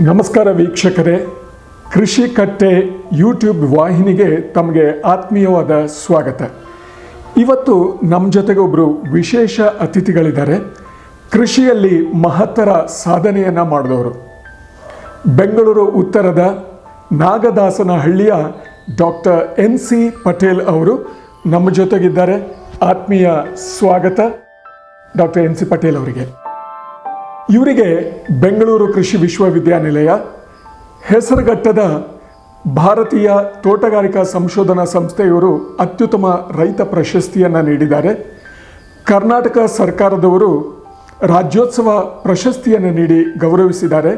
ನಮಸ್ಕಾರ ವೀಕ್ಷಕರೇ. ಕೃಷಿ ಕಟ್ಟೆ ಯೂಟ್ಯೂಬ್ ವಾಹಿನಿಗೆ ತಮಗೆ ಆತ್ಮೀಯವಾದ ಸ್ವಾಗತ. ಇವತ್ತು ನಮ್ಮ ಜೊತೆಗೆ ಒಬ್ಬರು ವಿಶೇಷ ಅತಿಥಿಗಳಿದ್ದಾರೆ. ಕೃಷಿಯಲ್ಲಿ ಮಹತ್ತರ ಸಾಧನೆಯನ್ನು ಮಾಡಿದವರು. ಬೆಂಗಳೂರು ಉತ್ತರದ ನಾಗದಾಸನಹಳ್ಳಿಯ ಡಾಕ್ಟರ್ ಎನ್ ಸಿ ಪಟೇಲ್ ಅವರು ನಮ್ಮ ಜೊತೆಗಿದ್ದಾರೆ. ಆತ್ಮೀಯ ಸ್ವಾಗತ. ಡಾಕ್ಟರ್ ಎನ್ ಸಿ ಪಟೇಲ್ ಅವರಿಗೆ. ಇವರಿಗೆ ಬೆಂಗಳೂರು ಕೃಷಿ ವಿಶ್ವವಿದ್ಯಾನಿಲಯ, ಹೆಸರುಘಟ್ಟದ ಭಾರತೀಯ ತೋಟಗಾರಿಕಾ ಸಂಶೋಧನಾ ಸಂಸ್ಥೆಯವರು ಅತ್ಯುತ್ತಮ ರೈತ ಪ್ರಶಸ್ತಿಯನ್ನು ನೀಡಿದ್ದಾರೆ. ಕರ್ನಾಟಕ ಸರ್ಕಾರದವರು ರಾಜ್ಯೋತ್ಸವ ಪ್ರಶಸ್ತಿಯನ್ನು ನೀಡಿ ಗೌರವಿಸಿದ್ದಾರೆ.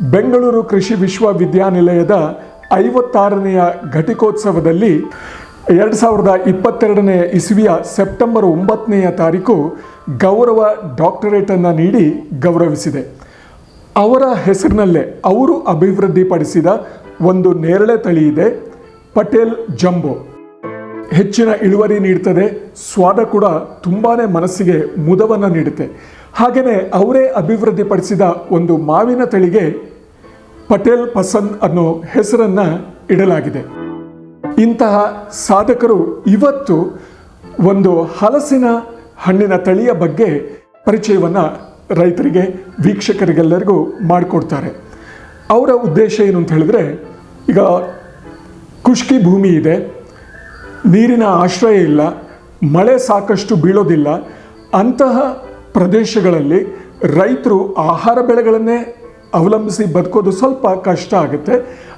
ಬೆಂಗಳೂರು ಕೃಷಿ ವಿಶ್ವವಿದ್ಯಾನಿಲಯದ ಐವತ್ತಾರನೆಯ ಘಟಿಕೋತ್ಸವದಲ್ಲಿ ಎರಡು ಸಾವಿರದ ಇಪ್ಪತ್ತೆರಡನೇ ಇಸವಿಯ ಸೆಪ್ಟೆಂಬರ್ ಒಂಬತ್ತನೆಯ ತಾರೀಕು ಗೌರವ ಡಾಕ್ಟರೇಟನ್ನು ನೀಡಿ ಗೌರವಿಸಿದೆ. ಅವರ ಹೆಸರಿನಲ್ಲೇ ಅವರು ಅಭಿವೃದ್ಧಿಪಡಿಸಿದ ಒಂದು ನೇರಳೆ ತಳಿ ಇದೆ, ಪಟೇಲ್ ಜಂಬೋ. ಹೆಚ್ಚಿನ ಇಳುವರಿ ನೀಡ್ತದೆ, ಸ್ವಾದ ಕೂಡ ತುಂಬಾ ಮನಸ್ಸಿಗೆ ಮುದವನ್ನು ನೀಡುತ್ತೆ. ಹಾಗೆಯೇ ಅವರೇ ಅಭಿವೃದ್ಧಿಪಡಿಸಿದ ಒಂದು ಮಾವಿನ ತಳಿಗೆ ಪಟೇಲ್ ಪಸಂದ್ ಅನ್ನೋ ಹೆಸರನ್ನು ಇಡಲಾಗಿದೆ. ಇಂತಹ ಸಾಧಕರು ಇವತ್ತು ಒಂದು ಹಲಸಿನ ಹಣ್ಣಿನ ತಳಿಯ ಬಗ್ಗೆ ಪರಿಚಯವನ್ನು ರೈತರಿಗೆ, ವೀಕ್ಷಕರಿಗೆಲ್ಲರಿಗೂ ಮಾಡಿಕೊಡ್ತಾರೆ. ಅವರ ಉದ್ದೇಶ ಏನು ಅಂತ ಹೇಳಿದ್ರೆ, ಈಗ ಖುಷ್ಕಿ ಭೂಮಿ ಇದೆ, ನೀರಿನ ಆಶ್ರಯ ಇಲ್ಲ, ಮಳೆ ಸಾಕಷ್ಟು ಬೀಳೋದಿಲ್ಲ, ಅಂತಹ ಪ್ರದೇಶಗಳಲ್ಲಿ ರೈತರು ಆಹಾರ ಬೆಳೆಗಳನ್ನೇ ಅವಲಂಬಿಸಿ ಬದುಕೋದು ಸ್ವಲ್ಪ ಕಷ್ಟ ಆಗುತ್ತೆ.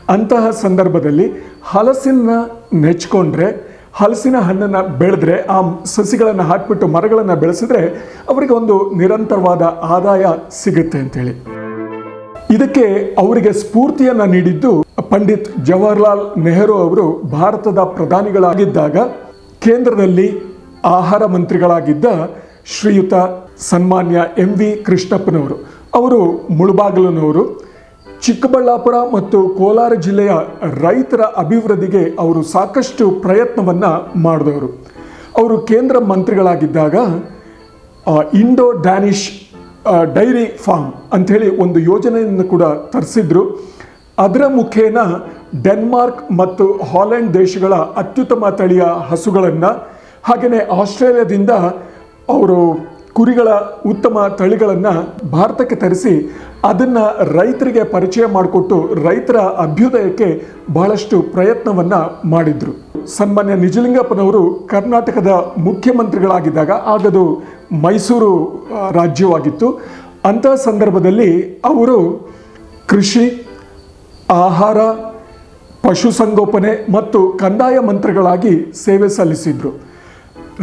ಅಂತಹ ಸಂದರ್ಭದಲ್ಲಿ ಹಲಸಿನ ನೆಚ್ಕೊಂಡ್ರೆ ಹಲಸಿನ ಹಣ್ಣನ್ನು ಬೆಳೆದ್ರೆ, ಆ ಸಸಿಗಳನ್ನು ಹಾಕಿಬಿಟ್ಟು ಮರಗಳನ್ನು ಬೆಳೆಸಿದ್ರೆ ಅವರಿಗೆ ಒಂದು ನಿರಂತರವಾದ ಆದಾಯ ಸಿಗುತ್ತೆ ಅಂತೇಳಿ. ಇದಕ್ಕೆ ಅವರಿಗೆ ಸ್ಫೂರ್ತಿಯನ್ನು ನೀಡಿದ್ದು ಪಂಡಿತ್ ಜವಾಹರ್ಲಾಲ್ ನೆಹರು ಅವರು. ಭಾರತದ ಪ್ರಧಾನಿಗಳಾಗಿದ್ದಾಗ ಕೇಂದ್ರದಲ್ಲಿ ಆಹಾರ ಮಂತ್ರಿಗಳಾಗಿದ್ದ ಶ್ರೀಯುತ ಸನ್ಮಾನ್ಯ ಎಂ ವಿ ಕೃಷ್ಣಪ್ಪನವರು, ಅವರು ಮುಳುಬಾಗಿಲನವರು ಚಿಕ್ಕಬಳ್ಳಾಪುರ ಮತ್ತು ಕೋಲಾರ ಜಿಲ್ಲೆಯ ರೈತರ ಅಭಿವೃದ್ಧಿಗೆ ಅವರು ಸಾಕಷ್ಟು ಪ್ರಯತ್ನವನ್ನು ಮಾಡಿದವರು. ಅವರು ಕೇಂದ್ರ ಮಂತ್ರಿಗಳಾಗಿದ್ದಾಗ ಇಂಡೋ ಡ್ಯಾನಿಷ್ ಡೈರಿ ಫಾರ್ಮ್ ಅಂಥೇಳಿ ಒಂದು ಯೋಜನೆಯನ್ನು ಕೂಡ ತರಿಸಿದ್ರು. ಅದರ ಮುಖೇನ ಡೆನ್ಮಾರ್ಕ್ ಮತ್ತು ಹಾಲೆಂಡ್ ದೇಶಗಳ ಅತ್ಯುತ್ತಮ ತಳಿಯ ಹಸುಗಳನ್ನು ಹಾಗೆಯೇ ಆಸ್ಟ್ರೇಲಿಯಾದಿಂದ ಅವರು ಕುರಿಗಳ ಉತ್ತಮ ತಳಿಗಳನ್ನು ಭಾರತಕ್ಕೆ ತರಿಸಿ ಅದನ್ನು ರೈತರಿಗೆ ಪರಿಚಯ ಮಾಡಿಕೊಟ್ಟು ರೈತರ ಅಭ್ಯುದಯಕ್ಕೆ ಬಹಳಷ್ಟು ಪ್ರಯತ್ನವನ್ನು ಮಾಡಿದ್ರು. ಸನ್ಮಾನ್ಯ ನಿಜಲಿಂಗಪ್ಪನವರು ಕರ್ನಾಟಕದ ಮುಖ್ಯಮಂತ್ರಿಗಳಾಗಿದ್ದಾಗ ಆಗದು ಮೈಸೂರು ರಾಜ್ಯವಾಗಿತ್ತು. ಅಂತಹ ಸಂದರ್ಭದಲ್ಲಿ ಅವರು ಕೃಷಿ, ಆಹಾರ, ಪಶುಸಂಗೋಪನೆ ಮತ್ತು ಕಂದಾಯ ಮಂತ್ರಿಗಳಾಗಿ ಸೇವೆ ಸಲ್ಲಿಸಿದ್ರು.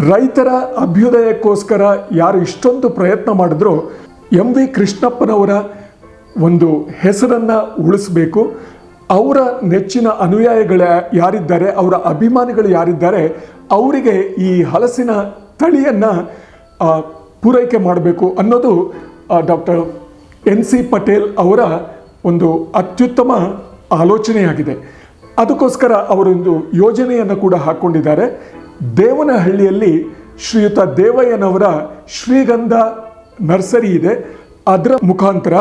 ರೈತರ ಅಭ್ಯುದಯಕ್ಕೋಸ್ಕರ ಯಾರು ಇಷ್ಟೊಂದು ಪ್ರಯತ್ನ ಮಾಡಿದ್ರೋ ಎಂ ವಿ ಕೃಷ್ಣಪ್ಪನವರ ಒಂದು ಹೆಸರನ್ನು ಉಳಿಸಬೇಕು. ಅವರ ನೆಚ್ಚಿನ ಅನುಯಾಯಿಗಳ ಯಾರಿದ್ದಾರೆ, ಅವರ ಅಭಿಮಾನಿಗಳು ಯಾರಿದ್ದಾರೆ, ಅವರಿಗೆ ಈ ಹಲಸಿನ ತಳಿಯನ್ನು ಪೂರೈಕೆ ಮಾಡಬೇಕು ಅನ್ನೋದು ಡಾಕ್ಟರ್ ಎನ್ ಸಿ ಪಟೇಲ್ ಅವರ ಒಂದು ಅತ್ಯುತ್ತಮ ಆಲೋಚನೆಯಾಗಿದೆ. ಅದಕ್ಕೋಸ್ಕರ ಅವರೊಂದು ಯೋಜನೆಯನ್ನು ಕೂಡ ಹಾಕ್ಕೊಂಡಿದ್ದಾರೆ ದೇವನಹಳ್ಳಿಯಲ್ಲಿ ಶ್ರೀಯುತ ದೇವಯ್ಯನವರ ಶ್ರೀಗಂಧ ನರ್ಸರಿ ಇದೆ. ಅದರ ಮುಖಾಂತರ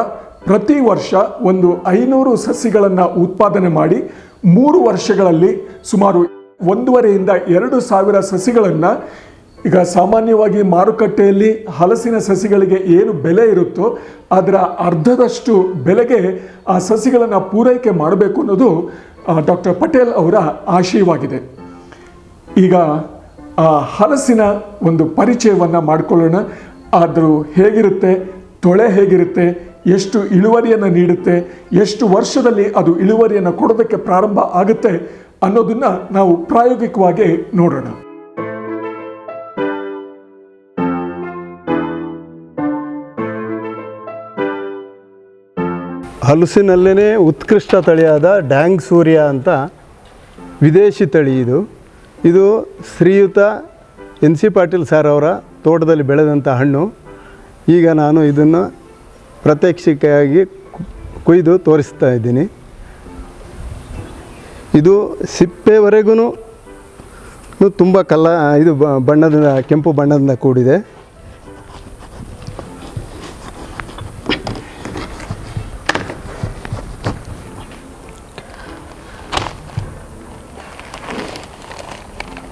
ಪ್ರತಿ ವರ್ಷ ಒಂದು ಐನೂರು ಸಸಿಗಳನ್ನು ಉತ್ಪಾದನೆ ಮಾಡಿ ಮೂರು ವರ್ಷಗಳಲ್ಲಿ ಸುಮಾರು ಒಂದೂವರೆಯಿಂದ ಎರಡು ಸಾವಿರ ಸಸಿಗಳನ್ನು ಈಗ ಸಾಮಾನ್ಯವಾಗಿ ಮಾರುಕಟ್ಟೆಯಲ್ಲಿ ಹಲಸಿನ ಸಸಿಗಳಿಗೆ ಏನು ಬೆಲೆ ಇರುತ್ತೋ ಅದರ ಅರ್ಧದಷ್ಟು ಬೆಲೆಗೆ ಆ ಸಸಿಗಳನ್ನು ಪೂರೈಕೆ ಮಾಡಬೇಕು ಅನ್ನೋದು ಡಾಕ್ಟರ್ ಪಟೇಲ್ ಅವರ ಆಶಯವಾಗಿದೆ. ಈಗ ಆ ಹಲಸಿನ ಒಂದು ಪರಿಚಯವನ್ನು ಮಾಡಿಕೊಳ್ಳೋಣ. ಆದರೂ ಹೇಗಿರುತ್ತೆ? ತೊಳೆ ಹೇಗಿರುತ್ತೆ? ಎಷ್ಟು ಇಳುವರಿಯನ್ನು ನೀಡುತ್ತೆ? ಎಷ್ಟು ವರ್ಷದಲ್ಲಿ ಅದು ಇಳುವರಿಯನ್ನು ಕೊಡೋದಕ್ಕೆ ಪ್ರಾರಂಭ ಆಗುತ್ತೆ ಅನ್ನೋದನ್ನು ನಾವು ಪ್ರಾಯೋಗಿಕವಾಗಿ ನೋಡೋಣ. ಹಲಸಿನಲ್ಲೇ ಉತ್ಕೃಷ್ಟ ತಳಿಯಾದ ಡ್ಯಾಂಗ್ ಸೂರ್ಯ ಅಂತ ವಿದೇಶಿ ತಳಿ ಇದು. ಇದು ಶ್ರೀಯುತ ಎನ್ ಸಿ ಪಾಟೀಲ್ ಸರ್ ಅವರ ತೋಟದಲ್ಲಿ ಬೆಳೆದಂಥ ಹಣ್ಣು. ಈಗ ನಾನು ಇದನ್ನು ಪ್ರತ್ಯಕ್ಷಿಕೆಯಾಗಿ ಕೊಯ್ದು ತೋರಿಸ್ತಾ ಇದ್ದೀನಿ. ಇದು ಸಿಪ್ಪೆವರೆಗೂ ತುಂಬ ಕಲ್ಲ, ಇದು ಬಣ್ಣದಿಂದ, ಕೆಂಪು ಬಣ್ಣದಿಂದ ಕೂಡಿದೆ.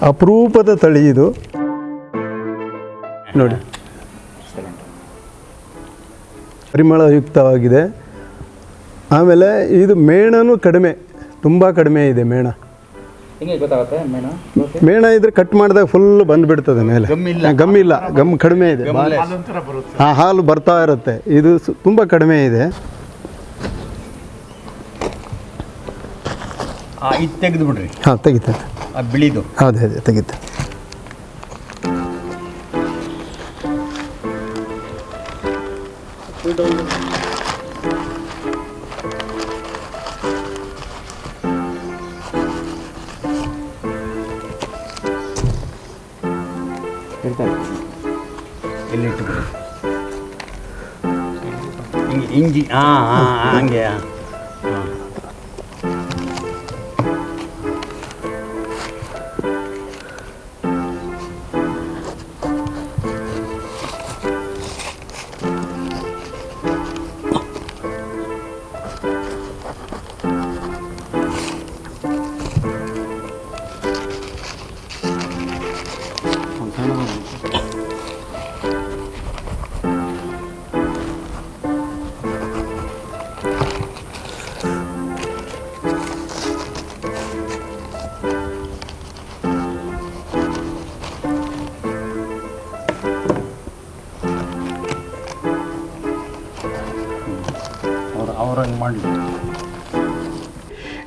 ಅಪರೂಪದ ತಳಿ ಇದು. ನೋಡಿ. ಪರಿಮಳಯುಕ್ತವಾಗಿದೆ. ಆಮೇಲೆ ಇದು ಮೇಣನೂ ಕಡಿಮೆ ತುಂಬ ಕಡಿಮೆ ಇದೆ ಮೇಣ. ಹಿಂಗೆ ಗೊತ್ತಾಗುತ್ತೆ ಮೇಣ? ಮೇಣ ಇದ್ರೆ ಕಟ್ ಮಾಡಿದಾಗ ಫುಲ್ ಬಂದ್ಬಿಡ್ತದೆ ಮೇಲೆ. ಗಮ್ ಇಲ್ಲ. ಗಮ್ ಕಡಿಮೆ ಇದೆ ಹಾಂ ಹಾಲು ಬರ್ತಾ ಇರುತ್ತೆ. ಇದು ಸು- ತುಂಬ ಕಡಿಮೆ ಇದೆ. ತೆಗೆದು ಬಿಡ್ರಿ ಹಾ ತೆಗಿತೇನೆ. ಆ ಬಿಳಿದು. ಹೌದು ಅದೇ ತೆಗಿತೆ ಹಿಂಗೆ ಇಂಜಿ ಹಾಂ ಹಾಂ ಹಂಗೆ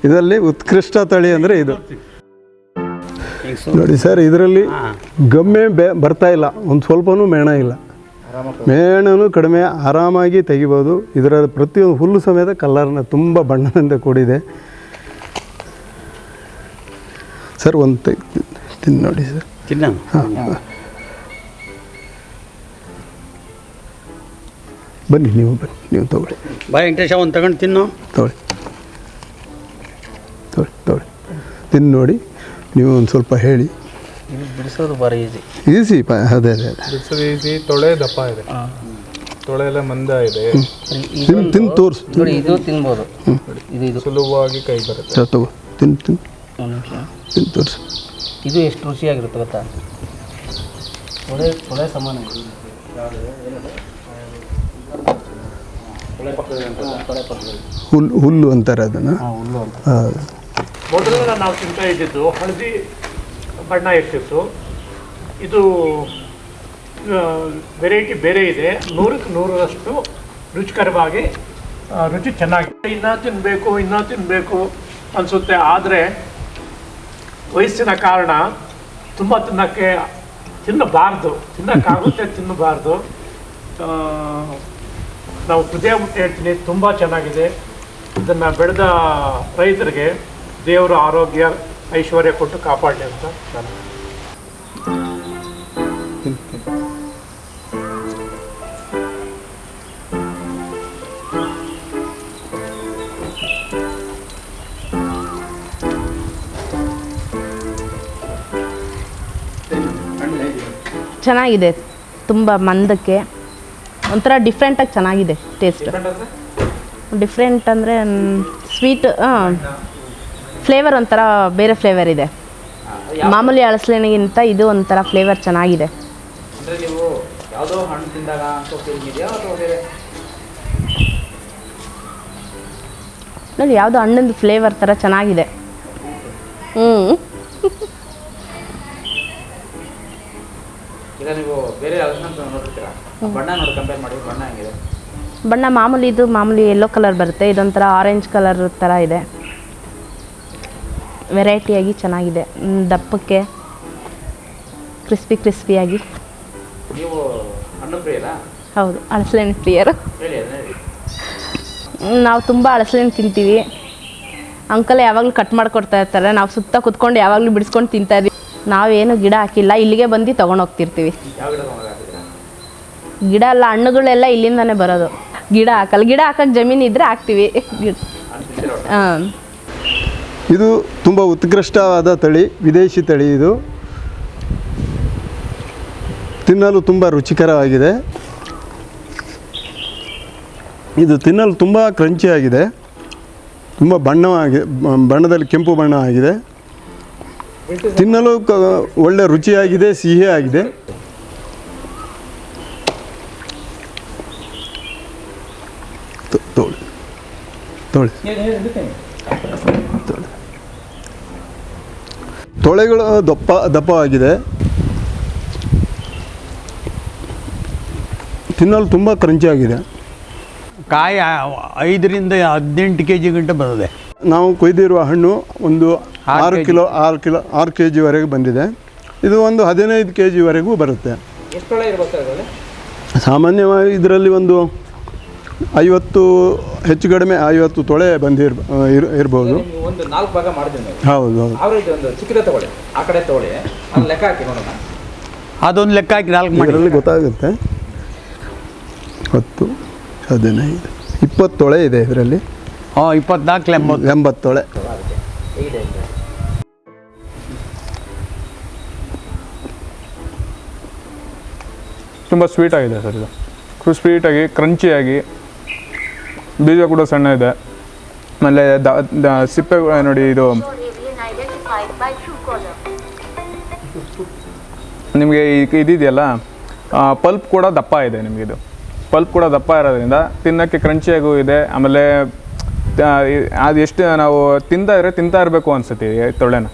ಇದರಲ್ಲಿ ಉತ್ಕೃಷ್ಟ ತಳಿ ಅಂದರೆ ಇದು. ನೋಡಿ ಸರ್ ಇದರಲ್ಲಿ ಗಮ್ಮೆ ಬೆ ಬರ್ತಾ ಇಲ್ಲ. ಒಂದು ಸ್ವಲ್ಪನೂ ಮೇಣ ಇಲ್ಲ. ಮೇಣನು ಕಡಿಮೆ ಆರಾಮಾಗಿ ತೆಗಿಬೋದು. ಇದರ ಪ್ರತಿಯೊಂದು ಹುಲ್ಲು ಸಮೇತ ಕಲರ್ನ ತುಂಬ ಬಣ್ಣದಿಂದ ಕೂಡಿದೆ. ಸರ್ ಒಂದು ತಿಂದು ನೋಡಿ ಸರ್. ಹಾಂ. ಬನ್ನಿ ನೀವು ಬನ್ನಿ ನೀವು ತಗೊಳ್ಳಿ. ಬಾಯ್ ವೆಂಕಟೇಶ ಒಂದು ತಗೊಂಡು ತಿನ್ನು. ತಗೊಳ್ಳಿ. ತಗೊಳ್ಳಿ ತಗೊಳ್ಳಿ ತಿಂದು ನೋಡಿ ನೀವು ಒಂದು ಸ್ವಲ್ಪ ಹೇಳಿ. ಇದು ಬಿಡಿಸೋದು ಭಾರಿ ಈಸಿ ಈಸಿ ಪ ಅದೇ ಅದೇ ಅದೇ. ಬಿಡಿಸೋದು ಈಸಿ ತೊಳೆ ದಪ್ಪ ಇದೆ. ತೊಳೆ ಎಲ್ಲ ಮಂದ ಇದೆ. ತಿಂದು ತಿಂದು ತೋರಿಸು ನೋಡಿ ಇದು ತಿನ್ಬೋದು. ಇದು ಇದು. ಸುಲಭವಾಗಿ ಕೈ ಬರುತ್ತೆ. ಸರ್ ತಗೋ. ತಿಂದು ತಿಂದು ಒಂದು ನಿಮಿಷ. ತಿಂದು ತೋರಿಸು. ಇದು ಎಷ್ಟು ರುಚಿಯಾಗಿರುತ್ತೆ ಗೊತ್ತಾ? ತೊಳೆ ತೊಳೆ ಸಮಾನ ಇದೆ. ತೊಳೆ ಪಕ್ಕದಲ್ಲಿ ಅಂತ. ತೊಳೆ ಪಕ್ಕದಲ್ಲಿ ಹುಲ್ಲು ಹುಲ್ಲು ಅಂತಾರೆ ಅದನ್ನು. ಹುಲ್ಲು ಅಂತ ಹೌದು ಮೊದಲೆಲ್ಲ ನಾವು ತಿಂತಾ ಇದ್ದಿದ್ದು ಹಳದಿ ಬಣ್ಣ ಇರ್ತಿತ್ತು. ಇದು ವೆರೈಟಿ ಬೇರೆ ಇದೆ. ನೂರಕ್ಕೆ ನೂರರಷ್ಟು ರುಚಿಕರವಾಗಿ ರುಚಿ ಚೆನ್ನಾಗಿದೆ ಇನ್ನೂ ತಿನ್ನಬೇಕು ಇನ್ನೂ ತಿನ್ನಬೇಕು ಅನಿಸುತ್ತೆ. ಆದರೆ ವಯಸ್ಸಿನ ಕಾರಣ ತುಂಬ ತಿನ್ನೋಕ್ಕೆ ತಿನ್ನಬಾರ್ದು. ತಿನ್ನೋಕ್ಕಾಗುತ್ತೆ, ತಿನ್ನಬಾರ್ದು. ನಾವು ಹೃದಯ ಹೇಳ್ತೀನಿ, ತುಂಬ ಚೆನ್ನಾಗಿದೆ. ಇದನ್ನು ಬೆಳೆದ ರೈತರಿಗೆ ದೇವರು ಆರೋಗ್ಯ ಐಶ್ವರ್ಯ ಕೊಟ್ಟು ಕಾಪಾಡಲಿ ಅಂತ ನಾನು. ಚೆನ್ನಾಗಿದೆ. ತುಂಬ ಮಂದಕ್ಕೆ. ಒಂಥರ ಡಿಫ್ರೆಂಟಾಗಿ ಚೆನ್ನಾಗಿದೆ ಟೇಸ್ಟ್ ಡಿಫ್ರೆಂಟ್ ಅಂದರೆ? ಸ್ವೀಟ್ ಹಾಂ ಫ್ಲೇವರ್ ಒಂಥರ ಬೇರೆ ಫ್ಲೇವರ್ ಇದೆ. ಮಾಮೂಲಿ ಹಳಸಲೆಣಿಗಿಂತ ಇದು ಒಂಥರ ಫ್ಲೇವರ್ ಚೆನ್ನಾಗಿದೆ. ನೋಡಿ ಯಾವುದೋ ಹಣ್ಣಿಂದು ಫ್ಲೇವರ್ ಥರ ಚೆನ್ನಾಗಿದೆ. ಹ್ಞೂ ಬಣ್ಣ ಮಾಮೂಲಿ ಇದು ಮಾಮೂಲಿ ಯೆಲ್ಲೋ ಕಲರ್ ಬರುತ್ತೆ. ಇದೊಂಥರ ಆರೆಂಜ್ ಕಲರ್ ಥರ ಇದೆ. ವೆರೈಟಿಯಾಗಿ ಚೆನ್ನಾಗಿದೆ. ದಪ್ಪಕ್ಕೆ ಕ್ರಿಸ್ಪಿ ಕ್ರಿಸ್ಪಿಯಾಗಿ. ಹೌದು ಹಳಸಲೆಣ್ಣೆ ಪ್ರಿಯರು. ನಾವು ತುಂಬ ಹಳಸಲೆಣ್ಣೆ ತಿಂತೀವಿ. ಅಂಕಲ್ ಯಾವಾಗಲೂ ಕಟ್ ಮಾಡಿಕೊಡ್ತಾ ಇರ್ತಾರೆ. ನಾವು ಸುತ್ತ ಕುತ್ಕೊಂಡು ಯಾವಾಗಲೂ ಬಿಡಿಸ್ಕೊಂಡು ತಿಂತಾ ನಾವೇನು ಗಿಡ ಹಾಕಿಲ್ಲ. ಇಲ್ಲಿಗೆ ಬಂದು ತೊಗೊಂಡು ಹೋಗ್ತಿರ್ತೀವಿ. ಗಿಡ ಎಲ್ಲ ಹಣ್ಣುಗಳೆಲ್ಲ ಇಲ್ಲಿಂದಾನೇ ಬರೋದು. ಗಿಡ ಹಾಕಲ್ಲ. ಗಿಡ ಹಾಕಕ್ಕೆ ಜಮೀನು ಇದ್ದರೆ ಹಾಕ್ತೀವಿ? ಹಾಂ. ಇದು ತುಂಬ ಉತ್ಕೃಷ್ಟವಾದ ತಳಿ, ವಿದೇಶಿ ತಳಿ ಇದು. ತಿನ್ನಲು ತುಂಬ ರುಚಿಕರವಾಗಿದೆ. ಇದು ತಿನ್ನಲು ತುಂಬ ಕ್ರಂಚಿಯಾಗಿದೆ ತುಂಬ ಬಣ್ಣವಾಗಿ, ಬಣ್ಣದಲ್ಲಿ ಕೆಂಪು ಬಣ್ಣ ಆಗಿದೆ. ತಿನ್ನಲು ಒಳ್ಳೆ ರುಚಿಯಾಗಿದೆ, ಸಿಹಿ ಆಗಿದೆ. ತೊಳಿ ತೊಳಿ. ತೊಳೆಗಳು ದಪ್ಪ ದಪ್ಪವಾಗಿದೆ ತಿನ್ನಲು ತುಂಬ ಕ್ರಂಚಿ ಆಗಿದೆ. ಕಾಯಿ ಐದರಿಂದ ಹದಿನೆಂಟು ಕೆ ಜಿ ಗಂಟೆ ಬರ್ತದೆ. ನಾವು ಕೊಯ್ದಿರುವ ಹಣ್ಣು ಒಂದು ಆರು. ಕಿಲೋ ಆರು ಕಿಲೋ ಆರು ಕೆ ಜಿವರೆಗೆ ಬಂದಿದೆ. ಇದು ಒಂದು ಹದಿನೈದು ಕೆ ಜಿವರೆಗೂ ಬರುತ್ತೆ. ಸಾಮಾನ್ಯವಾಗಿ ಇದರಲ್ಲಿ ಒಂದು ಐವತ್ತು ಹೆಚ್ಚು ಕಡಿಮೆ ಐವತ್ತು ತೊಳೆ ಬಂದಿರ್ ಇರ್ ಇರ್ಬೋದು. ಒಂದು ನಾಲ್ಕು ಭಾಗ ಮಾಡಿದ್ರಿ ಹೌದು ಹೌದು. ಆವ್ರೇಜ್ ಒಂದು ಚಿಕ್ಕದ ತಗೊಳ್ಳಿ ಆ ಕಡೆ ತಗೊಳ್ಳಿ ಅದು ಲೆಕ್ಕ ಹಾಕಿ ನೋಡೋಣ. ಅದೊಂದು ಲೆಕ್ಕ ಹಾಕಿ ನಾಲ್ಕು ಮಾಡಿ. ಇದರಲ್ಲಿ ಗೊತ್ತಾಗುತ್ತೆ. ಹತ್ತು ಹದಿನೈದು ಇಪ್ಪತ್ತು ತೊಳೆ ಇದೆ ಇದರಲ್ಲಿ. ಹಾಂ ಇಪ್ಪತ್ನಾಲ್ಕು ಎಂಬತ್ತು. ಎಂಬತ್ತು ತೊಳೆ. ತುಂಬ ಸ್ವೀಟ್ ಆಗಿದೆ ಸರ್ ಇದು. ಸ್ವೀಟಾಗಿ ಕ್ರಂಚಿಯಾಗಿ ಬೀಜ ಕೂಡ ಸಣ್ಣ ಇದೆ. ಆಮೇಲೆ ಸಿಪ್ಪೆ ನೋಡಿ ಇದು. ನಿಮಗೆ ಇದಿದೆಯಲ್ಲ ಪಲ್ಪ್ ಕೂಡ ದಪ್ಪ ಇದೆ ನಿಮಗಿದು ಪಲ್ಪ್ ಕೂಡ ದಪ್ಪ ಇರೋದ್ರಿಂದ ತಿನ್ನೋಕ್ಕೆ ಕ್ರಂಚಿಯಾಗೂ ಇದೆ. ಆಮೇಲೆ ಅದು ಎಷ್ಟು ನಾವು ತಿಂತಾ ಇದ್ರೆ ತಿಂತಾ ಇರಬೇಕು ಅನ್ಸುತ್ತೆ ತೊಳೆನ.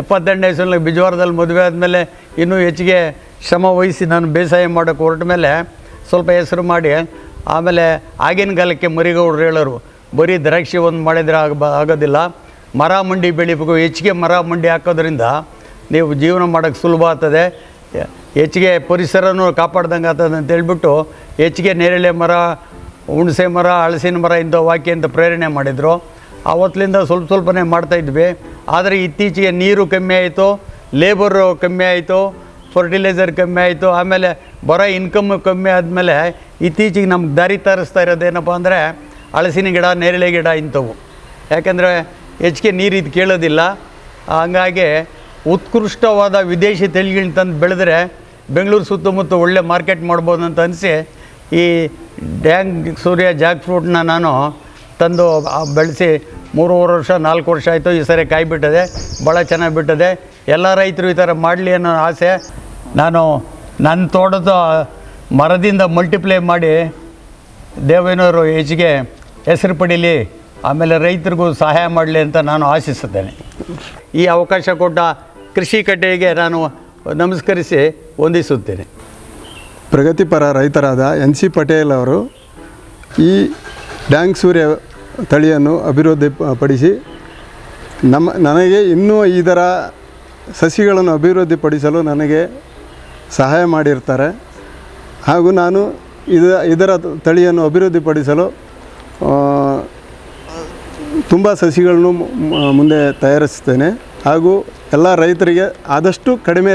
ಎಪ್ಪತ್ತೆಂಟನೇ ಸಲ ಬಿಜವಾರದಲ್ಲಿ ಮದುವೆ ಆದಮೇಲೆ ಇನ್ನೂ ಹೆಚ್ಚಿಗೆ ಶ್ರಮ ವಹಿಸಿ ನಾನು ಬೇಸಾಯ ಮಾಡೋಕ್ಕೆ ಹೊರಟ ಮೇಲೆ ಸ್ವಲ್ಪ ಹೆಸರು ಮಾಡಿ. ಆಮೇಲೆ ಆಗಿನ ಕಾಲಕ್ಕೆ ಮರಿಗೌಡರು ಹೇಳೋರು, ಬರೀ ದ್ರಾಕ್ಷಿ ಒಂದು ಮಾಡಿದರೆ ಆಗ ಆಗೋದಿಲ್ಲ. ಮರ ಮಂಡಿ ಬೆಳಿಬೇಕು. ಹೆಚ್ಚಿಗೆ ಮರ ಮಂಡಿ ಹಾಕೋದ್ರಿಂದ ನೀವು ಜೀವನ ಮಾಡೋಕ್ಕೆ ಸುಲಭ ಆಗ್ತದೆ. ಹೆಚ್ಚಿಗೆ ಪರಿಸರನೂ ಕಾಪಾಡ್ದಂಗೆ ಆಗ್ತದೆ ಅಂತ ಹೇಳ್ಬಿಟ್ಟು ಹೆಚ್ಚಿಗೆ ನೇರಳೆ ಮರ, ಹುಣಸೆ ಮರ ಹಳಸಿನ ಮರ ಇಂಥ ವಾಕ್ಯ ಅಂತ ಪ್ರೇರಣೆ ಮಾಡಿದರು. ಆವತ್ತಿನಿಂದ ಸ್ವಲ್ಪ ಸ್ವಲ್ಪನೇ ಮಾಡ್ತಾಯಿದ್ವಿ ಆದರೆ ಇತ್ತೀಚೆಗೆ ನೀರು ಕಮ್ಮಿ ಆಯಿತು ಲೇಬರು ಕಮ್ಮಿ ಆಯಿತು. ಫರ್ಟಿಲೈಸರ್ ಕಮ್ಮಿ ಆಯಿತು, ಆಮೇಲೆ ಬರೋ ಇನ್ಕಮ್ ಕಮ್ಮಿ ಆದಮೇಲೆ ಇತ್ತೀಚೆಗೆ ನಮ್ಗೆ ದಾರಿ ತರಿಸ್ತಾ ಇರೋದೇನಪ್ಪ ಅಂದರೆ ಹಳಸಿನ ಗಿಡ, ನೇರಳೆ ಗಿಡ ಇಂಥವು. ಯಾಕೆಂದರೆ ಹೆಚ್ಚಿಗೆ ನೀರು ಇದು ಕೇಳೋದಿಲ್ಲ. ಹಂಗಾಗಿ ಉತ್ಕೃಷ್ಟವಾದ ವಿದೇಶಿ ತಳಿಗಳನ್ನ ತಂದು ಬೆಳೆದ್ರೆ ಬೆಂಗಳೂರು ಸುತ್ತಮುತ್ತ ಒಳ್ಳೆ ಮಾರ್ಕೆಟ್ ಮಾಡ್ಬೋದು ಅಂತ ಅನಿಸಿ ಈ ಡ್ಯಾಂಗ್ ಸೂರ್ಯ ಜಾಕ್ ಫ್ರೂಟ್ನ ನಾನು ತಂದು ಬೆಳೆಸಿ ಮೂರುವರೆ ವರ್ಷ, ನಾಲ್ಕು ವರ್ಷ ಆಯಿತು ಈ ಸರಿ ಕಾಯಿ ಬಿಟ್ಟದೆ ಭಾಳ ಚೆನ್ನಾಗಿ ಬಿಟ್ಟದೆ. ಎಲ್ಲ ರೈತರು ಈ ಥರ ಮಾಡಲಿ ಅನ್ನೋ ಆಸೆ. ನಾನು ನನ್ನ ತೋಟದ ಮರದಿಂದ ಮಲ್ಟಿಪ್ಲೈ ಮಾಡಿ ದೇವೇನವರು ಹೆಚ್ಚಿಗೆ ಹೆಸರು ಪಡೀಲಿ, ಆಮೇಲೆ ರೈತರಿಗೂ ಸಹಾಯ ಮಾಡಲಿ ಅಂತ ನಾನು ಆಶಿಸುತ್ತೇನೆ. ಈ ಅವಕಾಶ ಕೊಟ್ಟ ಕೃಷಿ ಕಟ್ಟೆಗೆ ನಾನು ನಮಸ್ಕರಿಸಿ ವಂದಿಸುತ್ತೇನೆ. ಪ್ರಗತಿಪರ ರೈತರಾದ ಎನ್ ಸಿ ಪಟೇಲ್ ಅವರು ಈ ಡ್ಯಾಂಗ್ ಸೂರ್ಯ ತಳಿಯನ್ನು ಅಭಿವೃದ್ಧಿ ಪಡಿಸಿ ನಮ್ಮ, ನನಗೆ ಇನ್ನೂ ಇದರ ಸಸಿಗಳನ್ನು ಅಭಿವೃದ್ಧಿಪಡಿಸಲು ನನಗೆ ಸಹಾಯ ಮಾಡಿರ್ತಾರೆ. ಹಾಗೂ ನಾನು ಇದ, ಇದರ ತಳಿಯನ್ನು ಅಭಿವೃದ್ಧಿಪಡಿಸಲು ತುಂಬ ಸಸಿಗಳನ್ನು ಮುಂದೆ ತಯಾರಿಸ್ತೇನೆ ಹಾಗೂ ಎಲ್ಲ ರೈತರಿಗೆ ಆದಷ್ಟು ಕಡಿಮೆ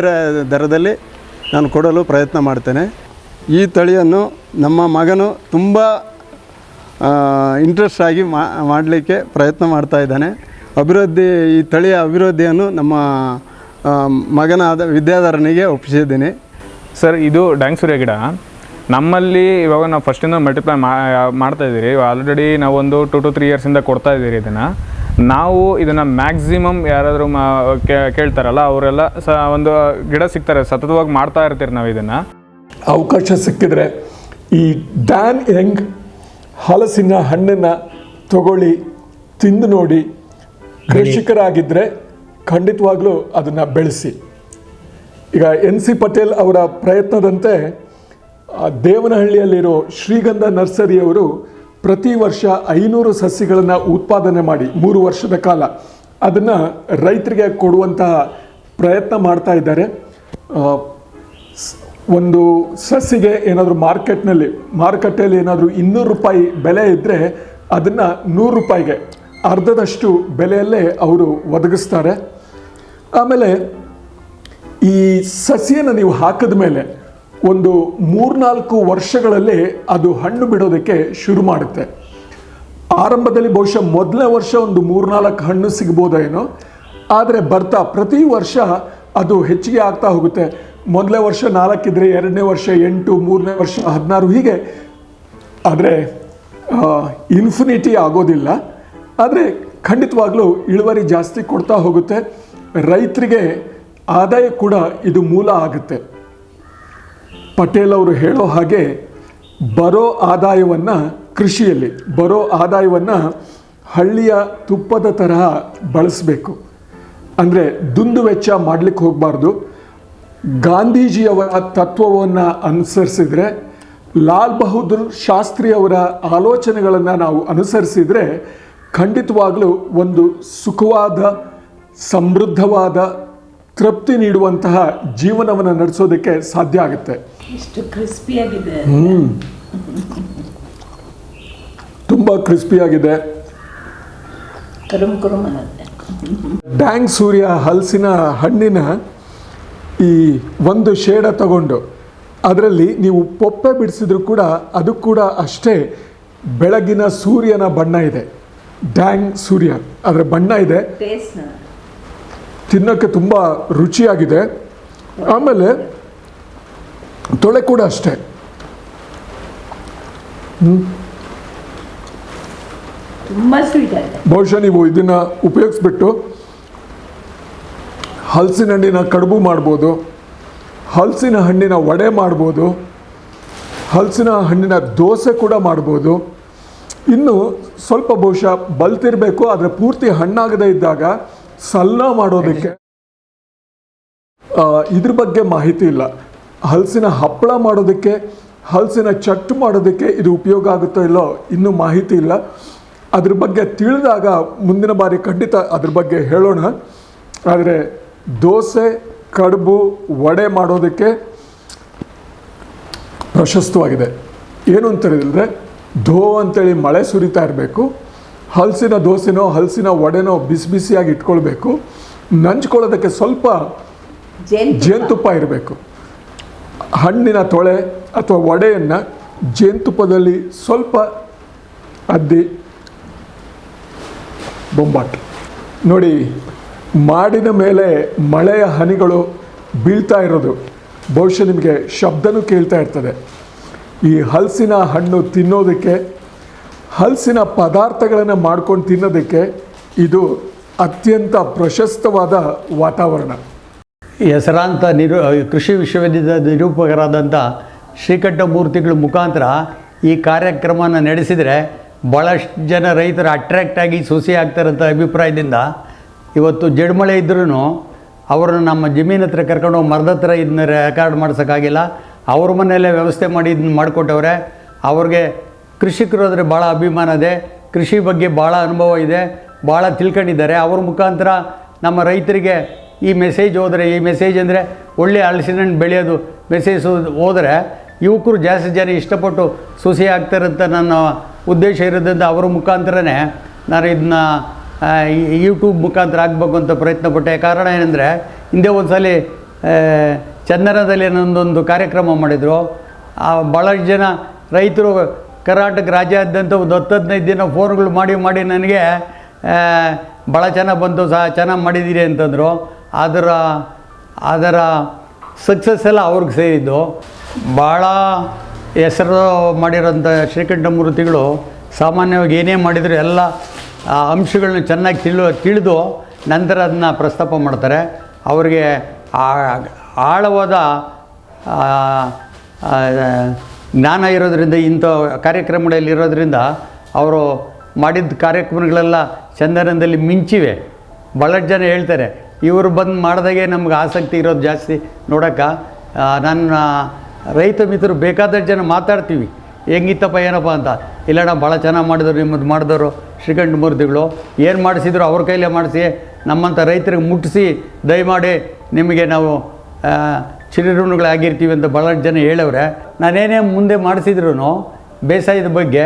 ದರದಲ್ಲಿ ನಾನು ಕೊಡಲು ಪ್ರಯತ್ನ ಮಾಡ್ತೇನೆ. ಈ ತಳಿಯನ್ನು ನಮ್ಮ ಮಗನು ತುಂಬ ಇಂಟ್ರೆಸ್ಟ್ ಆಗಿ ಮಾಡಲಿಕ್ಕೆ ಪ್ರಯತ್ನ ಮಾಡ್ತಾ ಇದ್ದಾನೆ. ಅಭಿವೃದ್ಧಿ, ಈ ತಳಿಯ ಅಭಿವೃದ್ಧಿಯನ್ನು ನಮ್ಮ ಮಗನಾದ ವಿದ್ಯಾಧರನಿಗೆ ಒಪ್ಪಿಸಿದ್ದೀನಿ. ಸರ್ ಇದು ಡ್ಯಾಂಗ್ ಸೂರ್ಯ ಗಿಡ. ನಮ್ಮಲ್ಲಿ ಇವಾಗ ನಾವು ಫಸ್ಟಿಂದ ಮಲ್ಟಿಪ್ಲೈ ಮಾಡ್ತಾ ಇದ್ದೀರಿ. ಆಲ್ರೆಡಿ ನಾವು ಒಂದು ಟು ಟು ತ್ರೀ ಇಯರ್ಸಿಂದ ಕೊಡ್ತಾ ಇದ್ದೀರಿ ಇದನ್ನು. ನಾವು ಇದನ್ನು ಮ್ಯಾಕ್ಸಿಮಮ್ ಯಾರಾದರೂ ಮಾ ಕೇ- ಕೇಳ್ತಾರಲ್ಲ ಅವರೆಲ್ಲ ಸ ಒಂದು ಗಿಡ ಸಿಗ್ತಾರೆ. ಸತತವಾಗಿ ಮಾಡ್ತಾ ಇರ್ತೀರಿ ನಾವು ಇದನ್ನು. ಅವಕಾಶ ಸಿಕ್ಕಿದ್ರೆ ಈ ಡ್ಯಾನ್ ಯಂಗ್ ಹಲಸಿನ ಹಣ್ಣನ್ನು ತಗೊಳ್ಳಿ ತಿಂದು ನೋಡಿ ಕೃಷಿಕರಾಗಿದ್ದರೆ ಖಂಡಿತವಾಗ್ಲೂ ಅದನ್ನು ಬೆಳೆಸಿ. ಈಗ ಎನ್ ಸಿ ಪಟೇಲ್ ಅವರ ಪ್ರಯತ್ನದಂತೆ ದೇವನಹಳ್ಳಿಯಲ್ಲಿರೋ ಶ್ರೀಗಂಧ ನರ್ಸರಿಯವರು ಪ್ರತಿ ವರ್ಷ ಐನೂರು ಸಸಿಗಳನ್ನು ಉತ್ಪಾದನೆ ಮಾಡಿ, ಮೂರು ವರ್ಷದ ಕಾಲ. ಅದನ್ನು ರೈತರಿಗೆ ಕೊಡುವಂತಹ ಪ್ರಯತ್ನ ಮಾಡ್ತಾ ಇದ್ದಾರೆ. ಒಂದು ಸಸಿಗೆ ಏನಾದರೂ ಮಾರ್ಕೆಟ್ನಲ್ಲಿ, ಮಾರುಕಟ್ಟೆಯಲ್ಲಿ ಏನಾದರೂ ಇನ್ನೂರು ರೂಪಾಯಿ ಬೆಲೆ ಇದ್ದರೆ ಅದನ್ನು ನೂರು ರೂಪಾಯಿಗೆ, ಅರ್ಧದಷ್ಟು ಬೆಲೆಯಲ್ಲೇ ಅವರು ಒದಗಿಸ್ತಾರೆ. ಆಮೇಲೆ ಈ ಸಸಿಯನ್ನು ನೀವು ಹಾಕಿದ ಮೇಲೆ ಒಂದು ಮೂರ್ನಾಲ್ಕು ವರ್ಷಗಳಲ್ಲಿ ಅದು ಹಣ್ಣು ಬಿಡೋದಕ್ಕೆ ಶುರು ಮಾಡುತ್ತೆ. ಆರಂಭದಲ್ಲಿ ಬಹುಶಃ ಮೊದಲನೇ ವರ್ಷ ಒಂದು ಮೂರ್ನಾಲ್ಕು ಹಣ್ಣು ಸಿಗ್ಬೋದೇನೋ, ಆದರೆ ಬರ್ತಾ ಪ್ರತಿ ವರ್ಷ ಅದು ಹೆಚ್ಚಿಗೆ ಆಗ್ತಾ ಹೋಗುತ್ತೆ. ಮೊದಲನೇ ವರ್ಷ ನಾಲ್ಕಿದ್ರೆ ಎರಡನೇ ವರ್ಷ ಎಂಟು, ಮೂರನೇ ವರ್ಷ ಹದಿನಾರು, ಹೀಗೆ. ಆದರೆ ಇನ್ಫಿನಿಟಿ ಆಗೋದಿಲ್ಲ. ಆದರೆ ಖಂಡಿತವಾಗ್ಲೂ ಇಳುವರಿ ಜಾಸ್ತಿ ಕೊಡ್ತಾ ಹೋಗುತ್ತೆ. ರೈತರಿಗೆ ಆದಾಯ ಕೂಡ ಇದು ಮೂಲ ಆಗುತ್ತೆ. ಪಟೇಲ್ ಅವರು ಹೇಳೋ ಹಾಗೆ ಬರೋ ಆದಾಯವನ್ನು ಕೃಷಿಯಲ್ಲಿ, ಬರೋ ಆದಾಯವನ್ನು ಹಳ್ಳಿಯ ತುಪ್ಪದ ತರಹ ಬಳಸಬೇಕು. ಅಂದರೆ ದುಂದು ವೆಚ್ಚ ಮಾಡಲಿಕ್ಕೆ ಹೋಗಬಾರ್ದು. ಗಾಂಧೀಜಿಯವರ ತತ್ವವನ್ನು ಅನುಸರಿಸಿದ್ರೆ, ಲಾಲ್ ಬಹದ್ದೂರ್ ಶಾಸ್ತ್ರಿಯವರ ಆಲೋಚನೆಗಳನ್ನು ನಾವು ಅನುಸರಿಸಿದರೆ ಖಂಡಿತವಾಗಲೂ ಒಂದು ಸುಖವಾದ ಸಮೃದ್ಧವಾದ ತೃಪ್ತಿ ನೀಡುವಂತಹ ಜೀವನವನ್ನು ನಡೆಸೋದಕ್ಕೆ ಸಾಧ್ಯ ಆಗುತ್ತೆ. ಕ್ರಿಸ್ಪಿಯಾಗಿದೆ ತುಂಬ ಕ್ರಿಸ್ಪಿಯಾಗಿದೆ ಡ್ಯಾಂಗ್ ಸೂರ್ಯ ಹಲಸಿನ ಹಣ್ಣಿನ ಈ ಒಂದು ಶೇಡ ತಗೊಂಡು ಅದರಲ್ಲಿ ನೀವು ಪೊಪ್ಪೆ ಬಿಡಿಸಿದ್ರು ಕೂಡ ಅದು ಕೂಡ ಅಷ್ಟೇ ಬೆಳಗಿನ ಸೂರ್ಯನ ಬಣ್ಣ ಇದೆ. ಡ್ಯಾಂಗ್ ಸೂರ್ಯ. ಅದರ ಬಣ್ಣ ಇದೆ. ತಿನ್ನೋಕ್ಕೆ ತುಂಬ ರುಚಿಯಾಗಿದೆ. ಆಮೇಲೆ ತೊಳೆ ಕೂಡ ಅಷ್ಟೇ. ಬಹುಶಃ ನೀವು ಇದನ್ನು ಉಪಯೋಗಿಸ್ಬಿಟ್ಟು ಹಲಸಿನ ಹಣ್ಣಿನ ಕಡುಬು ಮಾಡ್ಬೋದು ಹಲಸಿನ ಹಣ್ಣಿನ ವಡೆ ಮಾಡ್ಬೋದು ಹಲಸಿನ ಹಣ್ಣಿನ ದೋಸೆ ಕೂಡ ಮಾಡ್ಬೋದು. ಇನ್ನು ಸ್ವಲ್ಪ ಬಹುಶಃ ಬಲ್ತಿರಬೇಕು ಆದರೆ ಪೂರ್ತಿ ಹಣ್ಣಾಗದೇ ಇದ್ದಾಗ ಸಲ್ಲ ಮಾಡೋದಕ್ಕೆ ಇದ್ರ ಬಗ್ಗೆ ಮಾಹಿತಿ ಇಲ್ಲ. ಹಲಸಿನ ಹಪ್ಪಳ ಮಾಡೋದಕ್ಕೆ, ಹಲಸಿನ ಚಟ್ಟು ಮಾಡೋದಕ್ಕೆ ಇದು ಉಪಯೋಗ ಆಗುತ್ತೋ ಇಲ್ಲೋ ಇನ್ನೂ ಮಾಹಿತಿ ಇಲ್ಲ. ಅದ್ರ ಬಗ್ಗೆ ತಿಳಿದಾಗ ಮುಂದಿನ ಬಾರಿ ಖಂಡಿತ ಅದ್ರ ಬಗ್ಗೆ ಹೇಳೋಣ. ಆದರೆ ದೋಸೆ, ಕಡುಬು, ವಡೆ ಮಾಡೋದಕ್ಕೆ ಪ್ರಶಸ್ತವಾಗಿದೆ. ಏನು ಅಂತ ಹೇಳಿದ್ರೆ, ಧೋ ಅಂತೇಳಿ ಮಳೆ ಸುರಿತಾ ಇರಬೇಕು. ಹಲಸಿನ ದೋಸೆನೋ ಹಲಸಿನ ವಡೆನೋ ಬಿಸಿ ಬಿಸಿಯಾಗಿ ಇಟ್ಕೊಳ್ಬೇಕು. ನಂಚ್ಕೊಳ್ಳೋದಕ್ಕೆ ಸ್ವಲ್ಪ ಜೇನು ಜೇನುತುಪ್ಪ ಇರಬೇಕು. ಹಣ್ಣಿನ ತೊಳೆ ಅಥವಾ ವಡೆಯನ್ನು ಜೇನುತುಪ್ಪದಲ್ಲಿ ಸ್ವಲ್ಪ ಅದ್ದಿ ಬೊಂಬಾಟ್. ನೋಡಿ ಮಾಡಿದ ಮೇಲೆ ಮಳೆಯ ಹನಿಗಳು ಬೀಳ್ತಾ ಇರೋದು. ಬಹುಶಃ ನಿಮಗೆ ಶಬ್ದನೂ ಕೇಳ್ತಾ ಇರ್ತದೆ. ಈ ಹಲಸಿನ ಹಣ್ಣು ತಿನ್ನೋದಕ್ಕೆ ಹಲಸಿನ ಪದಾರ್ಥಗಳನ್ನು ಮಾಡ್ಕೊಂಡು ತಿನ್ನೋದಕ್ಕೆ ಇದು ಅತ್ಯಂತ ಪ್ರಶಸ್ತವಾದ ವಾತಾವರಣ. ಹೆಸರಾಂತ ನಿರು, ಕೃಷಿ ವಿಶ್ವವಿದ್ಯಾಲಯದ ನಿರೂಪಕರಾದಂಥ ಶ್ರೀಕಂಠಮೂರ್ತಿಗಳ ಮುಖಾಂತರ ಈ ಕಾರ್ಯಕ್ರಮನ ನಡೆಸಿದರೆ ಭಾಳಷ್ಟು ಜನ ರೈತರು ಅಟ್ರ್ಯಾಕ್ಟ್ ಆಗಿ ಸುಸಿ ಆಗ್ತಾರಂಥ ಅಭಿಪ್ರಾಯದಿಂದ ಇವತ್ತು ಜಡ್ಮಳೆ ಇದ್ರೂ ಅವರನ್ನು ನಮ್ಮ ಜಮೀನ್ ಹತ್ರ ಕರ್ಕೊಂಡು ಮರದ ಹತ್ರ ಇದನ್ನ ರೆಕಾರ್ಡ್ ಮಾಡ್ಸೋಕ್ಕಾಗಿಲ್ಲ. ಅವ್ರ ಮನೆಯಲ್ಲೇ ವ್ಯವಸ್ಥೆ ಮಾಡಿ ಇದನ್ನ ಮಾಡಿಕೊಟ್ಟವ್ರೆ. ಅವ್ರಿಗೆ ಕೃಷಿಕರು ಅಂದರೆ ಭಾಳ ಅಭಿಮಾನ ಇದೆ. ಕೃಷಿ ಬಗ್ಗೆ ಭಾಳ ಅನುಭವ ಇದೆ. ಭಾಳ ತಿಳ್ಕೊಂಡಿದ್ದಾರೆ. ಅವ್ರ ಮುಖಾಂತರ ನಮ್ಮ ರೈತರಿಗೆ ಈ ಮೆಸೇಜ್ ಹೋದರೆ, ಈ ಮೆಸೇಜ್ ಅಂದರೆ ಒಳ್ಳೆ ಹಲಸಿನ ಹಣ್ಣು ಬೆಳೆಯೋದು ಮೆಸೇಜ್ ಹೋದರೆ ಯುವಕರು ಜಾಸ್ತಿ ಜನ ಇಷ್ಟಪಟ್ಟು ಸೊಸೆ ಆಗ್ತಾರಂತ ನನ್ನ ಉದ್ದೇಶ ಇರೋದ್ರಿಂದ ಅವರ ಮುಖಾಂತರನೇ ನಾನು ಇದನ್ನ ಯೂಟ್ಯೂಬ್ ಮುಖಾಂತರ ಆಗಬೇಕು ಅಂತ ಪ್ರಯತ್ನ ಪಟ್ಟೆ. ಕಾರಣ ಏನಂದರೆ, ಹಿಂದೆ ಒಂದು ಸಲ ಚಂದನದಲ್ಲಿ ನನ್ನೊಂದು ಕಾರ್ಯಕ್ರಮ ಮಾಡಿದರು. ಭಾಳಷ್ಟು ಜನ ರೈತರು ಕರ್ನಾಟಕ ರಾಜ್ಯಾದ್ಯಂತ ಒಂದು ಹತ್ತು ಹದಿನೈದು ದಿನ ಫೋನ್ಗಳು ಮಾಡಿ ಮಾಡಿ ನನಗೆ ಭಾಳ ಚೆನ್ನಾಗಿ ಬಂತು ಸಹ ಚೆನ್ನಾಗಿ ಮಾಡಿದ್ದೀರಿ ಅಂತಂದರು. ಅದರ ಅದರ ಸಕ್ಸಸ್ ಎಲ್ಲ ಅವ್ರಿಗೆ ಸೇರಿದ್ದು. ಭಾಳ ಹೆಸರು ಮಾಡಿರೋಂಥ ಶ್ರೀಕಂಠಮೂರ್ತಿಗಳು ಸಾಮಾನ್ಯವಾಗಿ ಏನೇ ಮಾಡಿದರೂ ಎಲ್ಲ ಅಂಶಗಳನ್ನ ಚೆನ್ನಾಗಿ ತಿಳು ತಿಳಿದು ನಂತರ ಅದನ್ನ ಪ್ರಸ್ತಾಪ ಮಾಡ್ತಾರೆ. ಅವರಿಗೆ ಆಳವಾದ ಜ್ಞಾನ ಇರೋದರಿಂದ ಇಂಥ ಕಾರ್ಯಕ್ರಮಗಳಲ್ಲಿ ಇರೋದ್ರಿಂದ ಅವರು ಮಾಡಿದ ಕಾರ್ಯಕ್ರಮಗಳೆಲ್ಲ ಚಂದನದಲ್ಲಿ ಮಿಂಚಿವೆ. ಭಾಳಷ್ಟು ಜನ ಹೇಳ್ತಾರೆ, ಇವರು ಬಂದು ಮಾಡಿದಾಗೆ ನಮ್ಗೆ ಆಸಕ್ತಿ ಇರೋದು ಜಾಸ್ತಿ. ನೋಡೋಕ್ಕೆ ನನ್ನ ರೈತ ಮಿತ್ರರು ಬೇಕಾದಷ್ಟು ಜನ ಮಾತಾಡ್ತೀವಿ. ಹೆಂಗಿತ್ತಪ್ಪ, ಏನಪ್ಪ ಅಂತ. ಇಲ್ಲಣ್ಣ, ಭಾಳ ಚೆನ್ನಾಗಿ ಮಾಡಿದ್ರು, ನಿಮ್ಮದು ಮಾಡಿದವರು ಶ್ರೀಕಂಠ ಮೂರ್ತಿಗಳು. ಏನು ಮಾಡಿಸಿದ್ರು ಅವ್ರ ಕೈಲೇ ಮಾಡಿಸಿ ನಮ್ಮಂಥ ರೈತರಿಗೆ ಮುಟ್ಟಿಸಿ, ದಯಮಾಡಿ ನಿಮಗೆ ನಾವು ಚಿರಋಣಿಗಳಾಗಿರ್ತೀವಿ ಅಂತ ಭಾಳಷ್ಟು ಜನ ಹೇಳವ್ರೆ. ನಾನೇನೇ ಮುಂದೆ ಮಾಡಿಸಿದ್ರು ಬೇಸಾಯದ ಬಗ್ಗೆ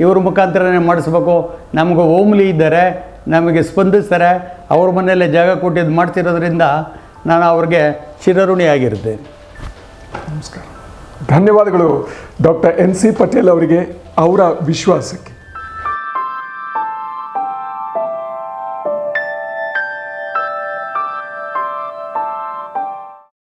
ಇವ್ರ ಮುಖಾಂತರನೇ ಮಾಡಿಸ್ಬೇಕು. ನಮಗೆ ಓಮ್ಲಿ ಇದ್ದಾರೆ, ನಮಗೆ ಸ್ಪಂದಿಸ್ತಾರೆ. ಅವ್ರ ಮನೆಯಲ್ಲೇ ಜಾಗ ಕೊಟ್ಟಿದ್ದು ಮಾಡ್ತಿರೋದ್ರಿಂದ ನಾನು ಅವ್ರಿಗೆ ಚಿರಋಣಿ ನಮಸ್ಕಾರ. ಧನ್ಯವಾದಗಳು ಡಾಕ್ಟರ್ ಎನ್ ಸಿ ಪಟೇಲ್ ಅವರಿಗೆ ಅವರ ವಿಶ್ವಾಸಕ್ಕೆ.